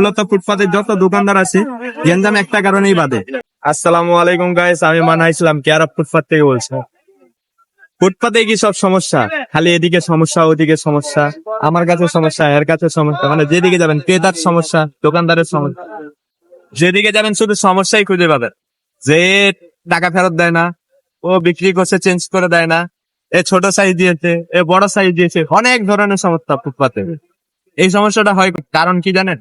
মূলত ফুটপাতে যত দোকানদার আছে, গেঞ্জাম একটা কারণেই বাদে। আসসালামু আলাইকুম গাইস আমি মানা ইসলাম। কেয়ার ফুটপাত থেকে বলছি? ফুটপাতে কি সব সমস্যা? খালি এদিকে সমস্যা, ওদিকে সমস্যা, আমার কাছে সমস্যা, এর কাছে সমস্যা। মানে যেদিকে যাবেন, ক্রেতার সমস্যা, দোকানদারের সমস্যা। যেদিকে যাবেন, শুধু সমস্যাই খুঁজে পাবেন। যে টাকা ফেরত দেয় না, ও বিক্রি করছে চেঞ্জ করে দেয় না, এ ছোট সাইজ দিয়েছে, এ বড় সাইজ দিয়েছে, অনেক ধরনের সমস্যা ফুটপাতে। এই সমস্যাটা হয় কারণ কি জানেন?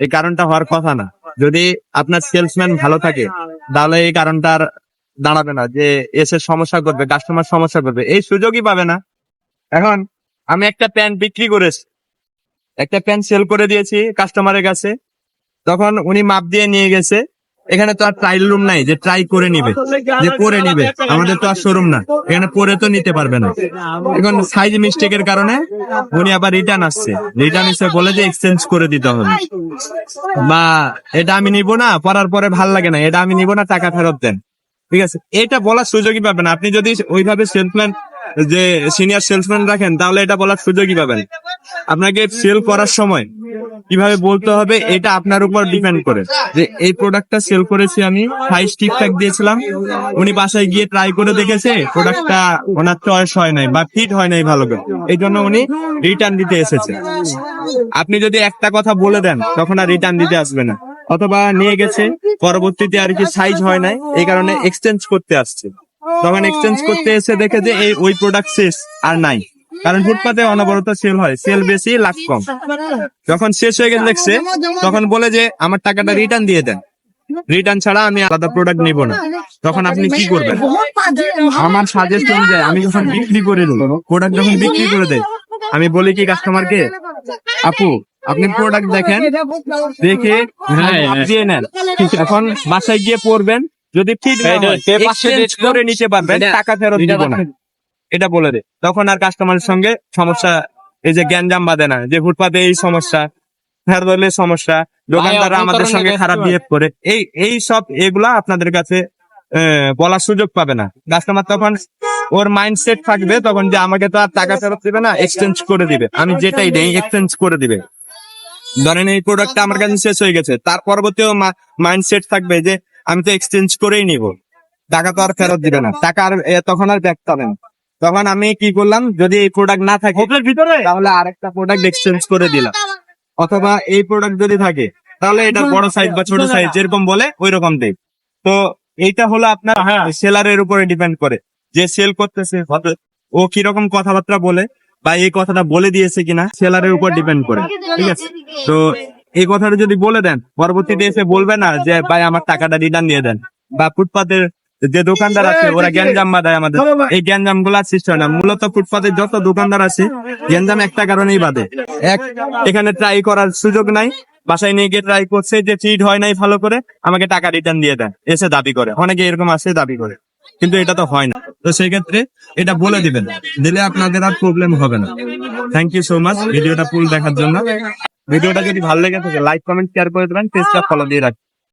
এই কারণটা হওয়ার কথা না। যদি আপনার সেলসম্যান ভালো থাকে, তাহলে এই কারণটা আর দাঁড়াবে না যে এসে সমস্যা করবে কাস্টমার সমস্যা করবে। এই সুযোগই পাবে না। এখন আমি একটা প্যান্ট বিক্রি করেছি একটা প্যান্ট সেল করে দিয়েছি কাস্টমারের কাছে। তখন উনি মাপ দিয়ে নিয়ে গেছে। এখানে তো আর ট্রাইল রুম নাই যে ট্রাই করে নিবে যে পরে নিবে আমাদের তো আর শোরুম না এখানে পরে তো নিতে পারবে না। এখন সাইজ মিস্টেকের কারণে উনি আবার রিটার্ন আসছে। রিটার্ন এসে বলে যে এক্সচেঞ্জ করে দিতে হবে। বা এটা আমি নিব না পরার পরে ভালো লাগে না এটা আমি নিব না টাকা ফেরত দেন। ঠিক আছে? এটা বলার সুযোগই পাবেন। আপনি যদি ওইভাবে সেলসম্যান যে সিনিয়র সেলসম্যান রাখেন তাহলে এটা বলার সুযোগই পাবেন। আপনাকে সেল করার সময় কীভাবে বলতে হবে এটা আপনার উপর ডিপেন্ড করে। যে এই প্রোডাক্টটা সেল করেছি আমি সাইজ ঠিকঠাক দিয়েছিলাম। উনি বাসায় গিয়ে ট্রাই করে দেখেছে প্রোডাক্টটা ওনার চয়েস হয় নাই বা ফিট হয় নাই ভালো করে। এই জন্য উনি রিটার্ন দিতে এসেছে। আপনি যদি একটা কথা বলে দেন, তখন আর রিটার্ন দিতে আসবে না। অথবা নিয়ে গেছে, পরবর্তীতে আর কি সাইজ হয় নাই, এই কারণে এক্সচেঞ্জ করতে আসছে। তখন এক্সচেঞ্জ করতে এসে দেখে যে এই, ওই প্রোডাক্ট শেষ আর নাই। কারণ ফুটপাতে অনবরত সেল হয়। সেল বেশি লাভ কম। যখন শেষ হয়ে গেছে দেখছে তখন বলে যে আমার টাকাটা রিটার্ন দিয়ে দেন। রিটার্ন ছাড়া আমি আলাদা প্রোডাক্ট নিব না। তখন আপনি কি করবেন? আমার সাজেস্ট অনুযায়ী আমি যখন বিক্রি করে দিই প্রোডাক্ট যখন বিক্রি করে দেয় আমি বলি কি কাস্টমারকে আপু আপনি প্রোডাক্ট দেখেন দেখে মাপ দিয়ে নেন। এখন বাসায় গিয়ে পড়বেন যদি ফিট এক্সচেঞ্জ করে নিতে পারবেন টাকা ফেরত দিব না। এটা বলে দে। তখন আর কাস্টমারের সঙ্গে সমস্যা এই যে গ্যাঞ্জাম বাঁধে না যে ফুটপাতে এই সমস্যা ফেরত হলে সমস্যা দোকানদাররা আমাদের সঙ্গে খারাপ বিহেভ করে। এই এই সব এগুলা আপনাদের কাছে বলার সুযোগ পাবে না। কাস্টমার তখন ওর মাইন্ডসেট থাকবে তখন যে আমাকে তো আর টাকা ফেরত দিবে না এক্সচেঞ্জ করে দিবে। আমি যেটাই দেই এক্সচেঞ্জ করে দিবে। ধরেন এই প্রোডাক্টটা আমার কাছে শেষ হয়ে গেছে তার পরবর্তীও মাইন্ডসেট থাকবে যে আমি তো এক্সচেঞ্জ করেই নিব। টাকা তো আর ফেরত দিবে না। টাকা আর তখন আর ব্যাক পাবেন তখন আমি কি করলাম যদি এই প্রোডাক্ট না থাকে ভিতরে? তাহলে আরেকটা প্রোডাক্ট এক্সচেঞ্জ করে দিলাম। অথবা এই প্রোডাক্ট যদি থাকে তাহলে এটা বড় সাইজ বা ছোট সাইজ যেরকম বলে ওই রকম দেই। তো এইটা হলো আপনার সেলারের উপরে ডিপেন্ড করে যে সেল করতেছে। ও কীরকম কথাবার্তা বলে বা এই কথাটা বলে দিয়েছে কিনা সেলারের উপর ডিপেন্ড করে ঠিক আছে? তো এই কথাটা যদি বলে দেন পরবর্তীতে এসে বলবে না যে ভাই আমার টাকাটা রিটার্ন দিয়ে দেন। বা ফুটপাতের যে দোকানদার আছে ওরা গ্যাঞ্জাম বাঁধায় আমাদের। এই গ্যাঞ্জামগুলা সৃষ্টি হয় না। মূলত ফুটপাতের যত দোকানদার আছে গ্যাঞ্জাম একটা কারণেই বাদে এক এখানে ট্রাই করার সুযোগ নাই। বাসায় নিয়ে গিয়ে ট্রাই করছে যে ফিট হয় নাই ভালো করে আমাকে টাকা রিটার্ন দিয়ে দেয়। এসে দাবি করে। অনেকে এরকম আছে দাবি করে। কিন্তু এটা তো হয় না। তো সেই ক্ষেত্রে এটা বলে দিবেন। দিলে আপনাদের আর প্রবলেম হবে না। থ্যাংক ইউ সো মাচ ভিডিওটা ফুল দেখার জন্য। ভিডিওটা যদি ভালো লেগে থাকে লাইক কমেন্ট শেয়ার করে দেবেন। পেজটা ফলো দিয়ে রাখবেন।